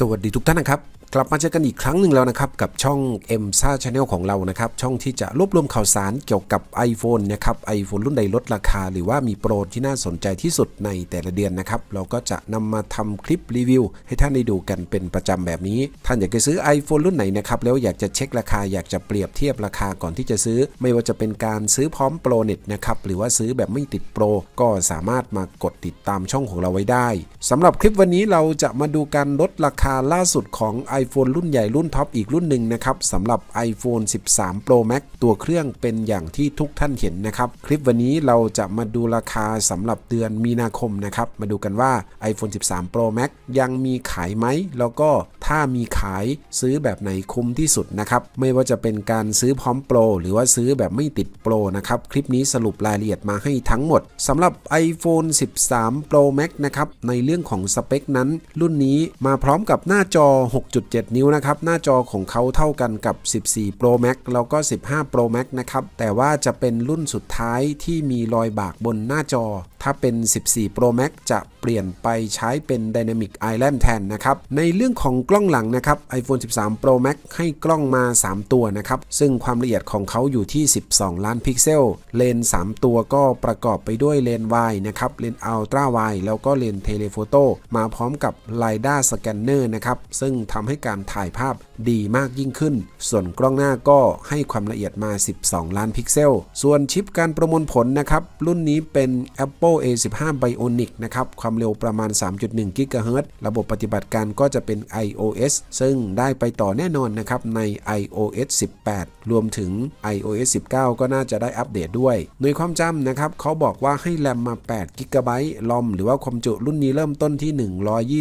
สวัสดีทุกท่านนะครับ กลับมาเจอกันอีกครั้งหนึ่งแล้วนะครับ กับช่อง m s a Channel ของเรานะครับ ช่องที่จะรวบรวมข่าวสารเกี่ยวกับ iPhone นะครับ iPhone รุ่นใดลดราคา หรือว่ามีโปรที่น่าสนใจที่สุดในแต่ละเดือนนะครับ เราก็จะนำมาทำคลิปรีวิว ให้ท่านได้ดูกันเป็นประจำแบบนี้ ท่านอยากจะซื้อ iPhone รุ่นไหนนะครับ แล้วอยากจะเช็คราคาอยากจะเปรียบเทียบราคาก่อนที่จะซื้อ ไม่ว่าจะเป็นการซื้อพร้อมโปรเน็ตนะครับหรือว่าซื้อแบบไม่ติดโปรก็สามารถมากดติดตามช่องของเราไว้ได้สำหรับคลิปวันนี้เราจะมาดูการลดราคาล่าสุดของ iPhone รุ่นใหญ่รุ่นท็อปอีกรุ่นหนึ่งนะครับสำหรับ iPhone 13 Pro Max ตัวเครื่องเป็นอย่างที่ทุกท่านเห็นนะครับ คลิปวันนี้เราจะมาดูราคาสำหรับเดือนมีนาคมนะครับ มาดูกันว่า iPhone 13 Pro Max ยังมีขายไหม แล้วก็ถ้ามีขายซื้อแบบไหนคุ้มที่สุดนะครับ ไม่ว่าจะเป็นการซื้อพร้อมโปรหรือว่าซื้อแบบไม่ติดโปรนะครับ คลิปนี้สรุปรายละเอียดมาให้ทั้งหมดสำหรับ iPhone 13 Pro Max นะครับในเรื่องของสเปคนั้น รุ่นนี้มาพร้อมกับหน้าจอ 6.7 นิ้วนะครับ หน้าจอของเขาเท่ากันกับ 14 Pro Max แล้วก็ 15 Pro Max นะครับ แต่ว่าจะเป็นรุ่นสุดท้ายที่มีรอยบากบนหน้าจอ ถ้าเป็น 14 Pro Max จะเปลี่ยนไปใช้เป็น Dynamic Island แทนนะครับ ในเรื่องของกล้องหลังนะครับ iPhone 13 Pro Max ให้กล้องมา 3 ตัวนะครับ ซึ่งความละเอียดของเขาอยู่ที่ 12 ล้านพิกเซล เลนส์3ตัวก็ประกอบไปด้วยเลนส์ wide นะครับ เลนส์ Ultra Wide แล้วก็เลนส์ Telephoto มาพร้อมกับ LiDAR Scanner นะครับ ซึ่งทำให้การถ่ายภาพ ดีมากยิ่งขึ้น ส่วนกล้องหน้าก็ให้ความละเอียดมา 12 ล้านพิกเซล ส่วนชิปการประมวลผลนะครับ รุ่นนี้เป็น Apple A15 Bionic นะครับ ความเร็วประมาณ 3.1 GHz ระบบปฏิบัติการก็จะเป็น iOS ซึ่งได้ไปต่อแน่นอนนะครับใน iOS 18 รวมถึง iOS 19 ก็น่าจะได้อัปเดตด้วยโดยความจำนะครับเขาบอกว่าให้แรมมา8 g b ลอมหรือว่าความจุรุ่นนี้เริ่มต้นที่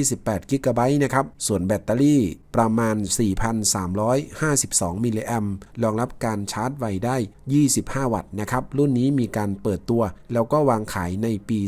128 g b นะครับ ส่วนแบตเตอรี่ประมาณ 4,000 1,352 มิลลิแอมรองรับการชาร์จไวได้ 25 วัตต์นะครับ รุ่นนี้มีการเปิดตัว แล้วก็วางขายในปี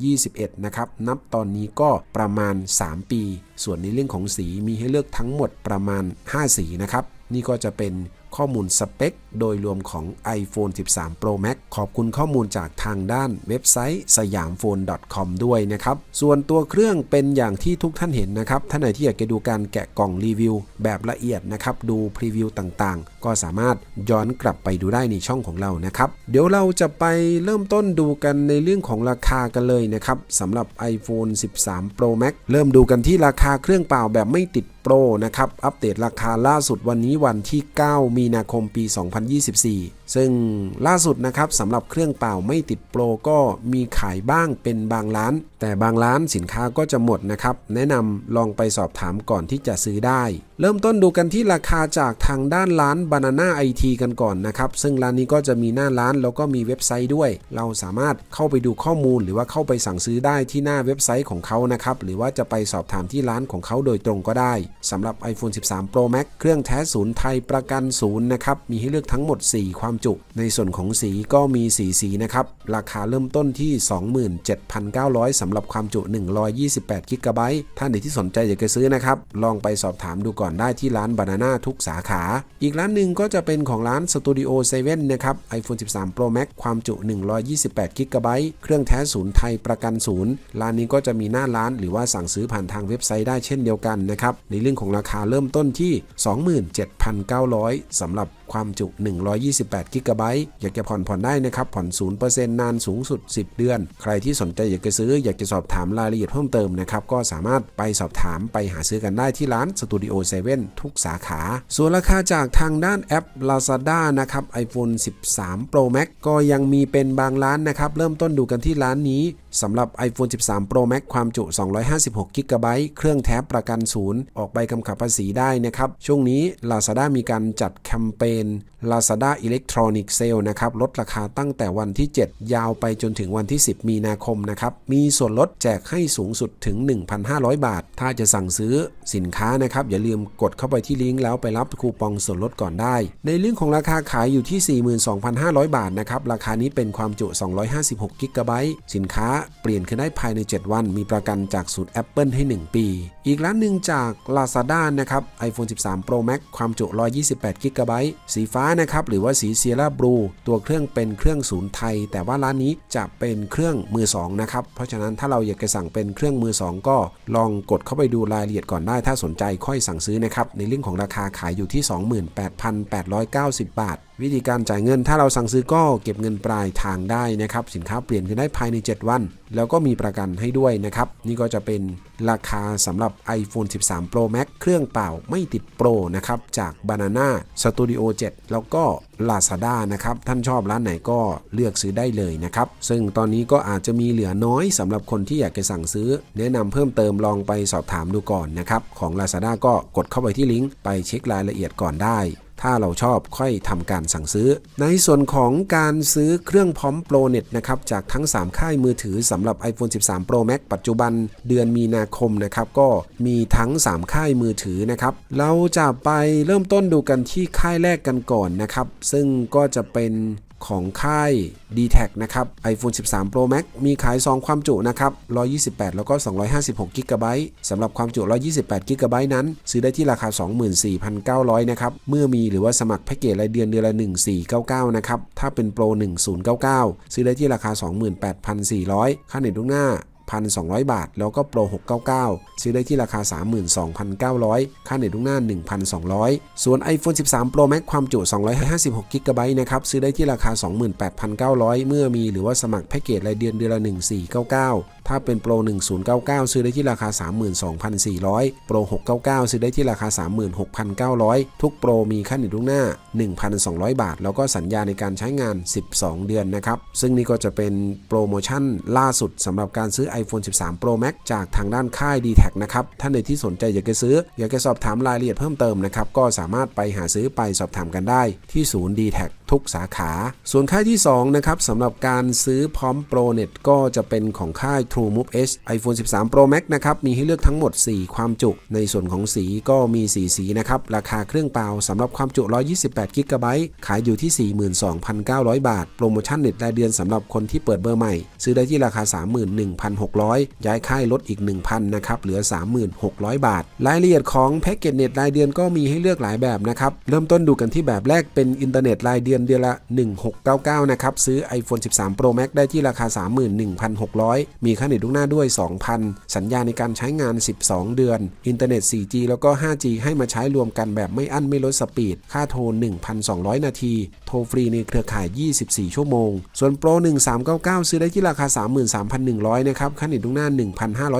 2021 นะครับ นับตอนนี้ก็ประมาณ 3 ปี ส่วนในเรื่องของสีมีให้เลือกทั้งหมดประมาณ 5 สีนะครับ นี่ก็จะเป็นข้อมูลสเปค โดยรวมของ iPhone 13 Pro Max ขอบคุณข้อมูลจากทางด้านเว็บไซต์สยามโฟน .com ด้วยนะครับ ส่วนตัวเครื่องเป็นอย่างที่ทุกท่านเห็นนะครับ ท่านไหนที่อยากจะดูการแกะกล่องรีวิว แบบละเอียดนะครับ ดูพรีวิวต่างๆ ก็สามารถย้อนกลับไปดูได้ในช่องของเรานะครับ เดี๋ยวเราจะไปเริ่มต้นดูกันในเรื่องของราคากันเลยนะครับสำหรับ iPhone 13 Pro Max เริ่มดูกันที่ราคาเครื่องเปล่าแบบไม่ติดโปรนะครับ อัปเดตราคาล่าสุดวันนี้วันที่ 9มีนาคมปี 2024ซึ่งล่าสุดนะครับสำหรับเครื่องเปล่าไม่ติดโปรก็มีขายบ้างเป็นบางร้าน แต่บางร้านสินค้าก็จะหมดนะครับ แนะนำลองไปสอบถามก่อนที่จะซื้อได้ เริ่มต้นดูกันที่ราคาจากทางด้านร้าน Banana IT กันก่อนนะครับ ซึ่งร้านนี้ก็จะมีหน้าร้านแล้วก็มีเว็บไซต์ด้วย เราสามารถเข้าไปดูข้อมูลหรือว่าเข้าไปสั่งซื้อได้ที่หน้าเว็บไซต์ของเขานะครับหรือว่าจะไปสอบถามที่ร้านของเขาโดยตรงก็ได้สำหรับ iPhone 13 Pro Max เครื่องแท้ศูนย์ไทยประกันศูนย์นะครับมีให้เลือกทั้งหมด 4 ความจุ ในส่วนของสีก็มี 4 สีนะครับ ราคาเริ่มต้นที่ 27,900สำหรับความจุ 128 g b ท่านใดที่สนใจอยากจะซื้อนะครับ ลองไปสอบถามดูก่อนได้ที่ร้าน Banana ทุกสาขา อีกร้านหนึ่งก็จะเป็นของร้าน Studio 7นะครับ iPhone 13 Pro Max ความจุ 128 g b เครื่องแท้ศูนย์ไทยประกันศูนย์ร้านนี้ก็จะมีหน้าร้านหรือว่าสั่งซื้อผ่านทางเว็บไซต์ได้เช่นเดียวกันนะครับในเรื่องของราคาเริ่มต้นที่ 27,900สำหรับความจุ 128 กิกะไบต์อยากจะผ่อนผ่อนได้นะครับ ผ่อน 0%นานสูงสุด 10 เดือน ใครที่สนใจอยากจะซื้อ อยากจะสอบถามรายละเอียดเพิ่มเติมนะครับ ก็สามารถไปสอบถามไปหาซื้อกันได้ที่ร้าน Studio 7ทุกสาขา ส่วนราคาจากทางด้านแอป Lazada นะครับ iPhone 13 Pro Max ก็ยังมีเป็นบางร้านนะครับ เริ่มต้นดูกันที่ร้านนี้ สำหรับ iPhone 13 Pro Max ความจุ 256 g b เครื่องแท้ประกันศูนย์ ออกใบกำกับภาษีได้นะครับ ช่วงนี้ Lazada มีการจัดแคมเปญ Lazada Electronic Sale นะครับลดราคาตั้งแต่วันที่ 7 ยาวไปจนถึงวันที่ 10 มีนาคมนะครับ มีส่วนลดแจกให้สูงสุดถึง 1,500 บาท ถ้าจะสั่งซื้อสินค้านะครับ อย่าลืมกดเข้าไปที่ลิงก์แล้วไปรับคูปองส่วนลดก่อนได้ ในเรื่องของราคาขายอยู่ที่ 42,500 บาทนะครับ ราคานี้เป็นความจุ 256 g b สินค้าเปลี่ยนคืนได้ภายใน 7 วัน มีประกันจากศูนย์ Apple ให้ 1 ปี อีกร้านหนึ่งจาก Lazada นะครับ iPhone 13 Pro Max ความจุ 128 g b สีฟ้านะครับหรือว่าสีเซียร่าบลูตัวเครื่องเป็นเครื่องศูนย์ไทย แต่ว่าร้านนี้จะเป็นเครื่องมือ2นะครับเพราะฉะนั้นถ้าเราอยากจะสั่งเป็นเครื่องมือ 2 ก็ลองกดเข้าไปดูรายละเอียดก่อนได้ ถ้าสนใจค่อยสั่งซื้อนะครับในเรื่องของราคาขายอยู่ที่ 28,890 บาท วิธีการจ่ายเงินถ้าเราสั่งซื้อก็เก็บเงินปลายทางได้นะครับ สินค้าเปลี่ยนคืนได้ภายใน 7 วัน แล้วก็มีประกันให้ด้วยนะครับ นี่ก็จะเป็นราคาสำหรับ iPhone 13 Pro Max เครื่องเปล่าไม่ติดโปรนะครับ จาก Banana Studio 7 แล้วก็ Lazada นะครับ ท่านชอบร้านไหนก็เลือกซื้อได้เลยนะครับ ซึ่งตอนนี้ก็อาจจะมีเหลือน้อยสำหรับคนที่อยากจะสั่งซื้อ แนะนำเพิ่มเติมลองไปสอบถามดูก่อนนะครับของ Lazada ก็กดเข้าไปที่ลิงก์ไปเช็ครายละเอียดก่อนได้ ถ้าเราชอบค่อยทำการสั่งซื้อ ในส่วนของการซื้อเครื่องพร้อมโปรเน็ตนะครับจากทั้ง 3 ค่ายมือถือสำหรับ iPhone 13 Pro Max ปัจจุบันเดือนมีนาคมนะครับก็มีทั้ง 3 ค่ายมือถือนะครับเราจะไปเริ่มต้นดูกันที่ค่ายแรกกันก่อนนะครับ ซึ่งก็จะเป็น ของค่าย d t แทนะครับ iPhone 13 Pro Max มีขายสองความจุนะครับ 128 แล้วก็ 256 g b สำหรับความจุ 128 g b นั้น ซื้อได้ที่ราคา 24,900 นะครับ เมื่อมีหรือว่าสมัครแพ็กเกจรายเดือนเดือนละ 1499 นะครับ ถ้าเป็นโปร1099 ซื้อได้ที่ราคา 28,400 ค่าเน็ตล่วงหน้า 1,200 บาท แล้วก็โปร699 ซื้อได้ที่ราคา 32,900 ค่าเน็ตล่วงหน้า 1,200 ส่วน iPhone 13 Pro Max ความจุ 256 g b นะครับ ซื้อได้ที่ราคา 28,900 เมื่อมีหรือว่าสมัครแพ็กเกจรายเดือนเดือนละ 1499 ถ้าเป็นโปร1099 ซื้อได้ที่ราคา 32,400โปร699 ซื้อได้ที่ราคา 36,900 ทุกโปรมีค่าเน็ตล่วงหน้า 1,200 บาท แล้วก็สัญญาในการใช้งาน 12 เดือนนะครับ ซึ่งนี่ก็จะเป็นโปรโมชั่นล่าสุดสำหรับการซื้อ iPhone 13 Pro Max จากทางด้านค่าย d t แทนะครับ ท่านใดที่สนใจอยากจะซื้อ อยากจะสอบถามรายละเอียดเพิ่มเติมนะครับ ก็สามารถไปหาซื้อไปสอบถามกันได้ที่ศูนย์ d t แททุกสาขา ส่วนค่ายที่ 2 นะครับสำหรับการซื้อพร้อมโปรเน็ตก็จะเป็นของค่าย True Move H iPhone 13 Pro Max นะครับมีให้เลือกทั้งหมด 4 ความจุ ในส่วนของสีก็มี 4 สีนะครับ ราคาเครื่องเปล่าสำหรับความจุ 128 g b ขายอยู่ที่ 42,900 บาท โปรโมชั่นเน็ตรายเดือนสำหรับคนที่เปิดเบอร์ใหม่ ซื้อได้ที่ราคา 31,600 ย้ายค่ายลดอีก 1,000นะครับเหลือ 3600 บาท รายละเอียดของแพ็กเกจเน็ตรายเดือนก็มีให้เลือกหลายแบบนะครับเริ่มต้นดูกันที่แบบแรกเป็นอินเทอร์เน็ตรายเดือนอนเดือนละ 1699 นะครับ ซื้อ iPhone 13 Pro Max ได้ที่ราคา 31,600 มีค่าเน็ตล่วงหน้าด้วย 2,000 สัญญาในการใช้งาน 12 เดือน อินเทอร์เน็ต 4G แล้วก็ 5G ให้มาใช้รวมกันแบบไม่อั้นไม่ลดสปีด ค่าโทร 1,200 นาที โทรฟรีในเครือข่าย 24 ชั่วโมง ส่วนโปร1399 ซื้อได้ที่ราคา 33,100 นะครับ ค่าเน็ตล่วงหน้า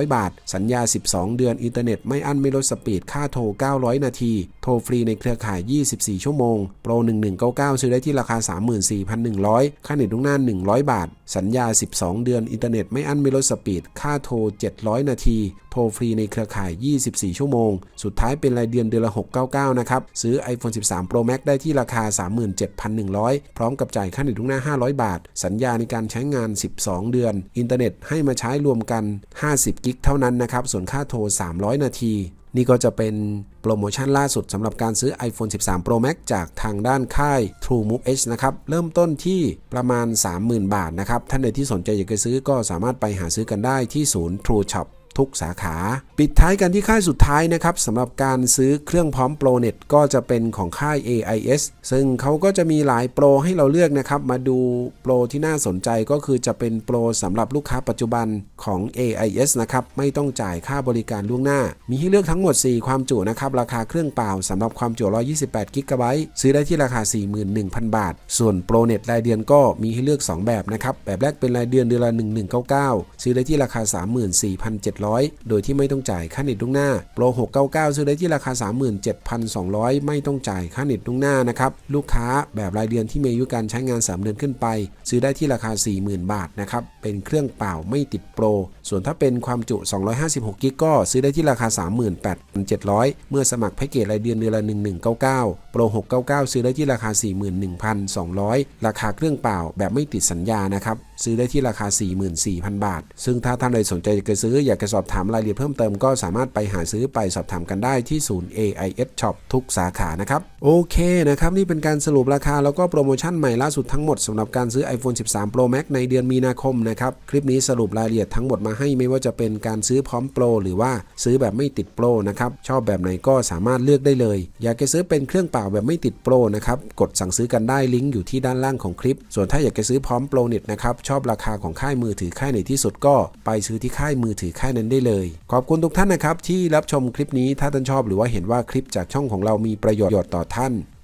1,500 บาท สัญญา 12 เดือน อินเทอร์เน็ตไม่อั้นไม่ลดสปีด ค่าโทร 900 นาที โทรฟรีในเครือข่าย 24 ชั่วโมงโปร1199 ซื้อได้ที่ราคา 34,100 ค่าเน็ตล่วงหน้า 100 บาท สัญญา 12 เดือน อินเทอร์เน็ตไม่อั้นไม่ลดสปีด ค่าโทร 700 นาที โทรฟรีในเครือข่าย 24 ชั่วโมง สุดท้ายเป็นรายเดือนเดือนละ 699 นะครับ ซื้อ iPhone 13 Pro Max ได้ที่ราคา 37,100 พร้อมกับจ่ายค่าเน็ตล่วงหน้า 500 บาท สัญญาในการใช้งาน 12 เดือน อินเทอร์เน็ตให้มาใช้รวมกัน 50 กิกเท่านั้นนะครับ ส่วนค่าโทร 300 นาที นี่ก็จะเป็นโปรโมชั่นล่าสุดสำหรับการซื้อ iPhone 13 Pro Max จากทางด้านค่าย True Move H นะครับ เริ่มต้นที่ประมาณ 30,000 บาทนะครับ ท่านใดที่สนใจอยากจะซื้อก็สามารถไปหาซื้อกันได้ที่ศูนย์ True Shop ทุกสาขา ปิดท้ายกันที่ค่ายสุดท้ายนะครับสำหรับการซื้อเครื่องพร้อมโปรเน็ตก็จะเป็นของค่าย AIS ซึ่งเขาก็จะมีหลายโปรให้เราเลือกนะครับ มาดูโปรที่น่าสนใจก็คือจะเป็นโปรสำหรับลูกค้าปัจจุบันของ AIS นะครับ ไม่ต้องจ่ายค่าบริการล่วงหน้า มีให้เลือกทั้งหมด 4 ความจุนะครับ ราคาเครื่องเปล่าสำหรับความจุ 128 g b ซื้อได้ที่ราคา 41,000 บาท ส่วนโปรเน็ตรายเดือนก็มีให้เลือก 2 แบบนะครับ แบบแรกเป็นรายเดือนเดือนละ1199 ซื้อได้ที่ราคา 34,700โดยที่ไม่ต้องจ่ายค่าเน็ตล่วงหน้า โปร 699 ซื้อได้ที่ราคา 37,200 ไม่ต้องจ่ายค่าเน็ตล่วงหน้านะครับ ลูกค้าแบบรายเดือนที่มีอายุการใช้งาน 3 เดือนขึ้นไป ซื้อได้ที่ราคา 40,000 บาทนะครับ เป็นเครื่องเปล่าไม่ติดโปร ส่วนถ้าเป็นความจุ 256กิกก็ซื้อได้ที่ราคา 38,700 เมื่อสมัครแพ็กเกจรายเดือนเดือนละ 1199โปร Pro 699 ซื้อได้ที่ราคา 41,200 ราคาเครื่องเปล่าแบบไม่ติดสัญญานะครับ ซื้อได้ที่ราคา 44,000 บาท ซึ่งถ้าท่านใดสนใจจะซื้ออยากจะสอบถามรายละเอียดเพิ่มเติมก็สามารถไปหาซื้อไปสอบถามกันได้ที่ศูนย์ AIS Shop ทุกสาขานะครับ โอเคนะครับ นี่เป็นการสรุปราคาแล้วก็โปรโมชั่นใหม่ล่าสุดทั้งหมดสำหรับการซื้อ iPhone 13 Pro Max ในเดือนมีนาคมนะครับคลิปนี้สรุปรายละเอียดทั้งหมดมาให้ไม่ว่าจะเป็นการซื้อพร้อมโปรหรือว่าซื้อแบบไม่ติดโปรนะครับชอบแบบไหนก็สามารถเลือกได้เลย อยากจะซื้อเป็นเครื่องเปล่าแบบไม่ติดโปรนะครับกดสั่งซื้อกันได้ลิงก์อยู่ที่ด้านล่างของคลิป ส่วนถ้าอยากจะซื้อพร้อมโปรเน็ตนะครับชอบราคาของค่ายมือถือค่ายไหนที่สุดก็ ไปซื้อที่ค่ายมือถือค่ายนั้นได้เลย ขอบคุณทุกท่านนะครับที่รับชมคลิปนี้ถ้าท่านชอบหรือว่าเห็นว่าคลิปจากช่องของเรามีประโยชน์ต่อท่าน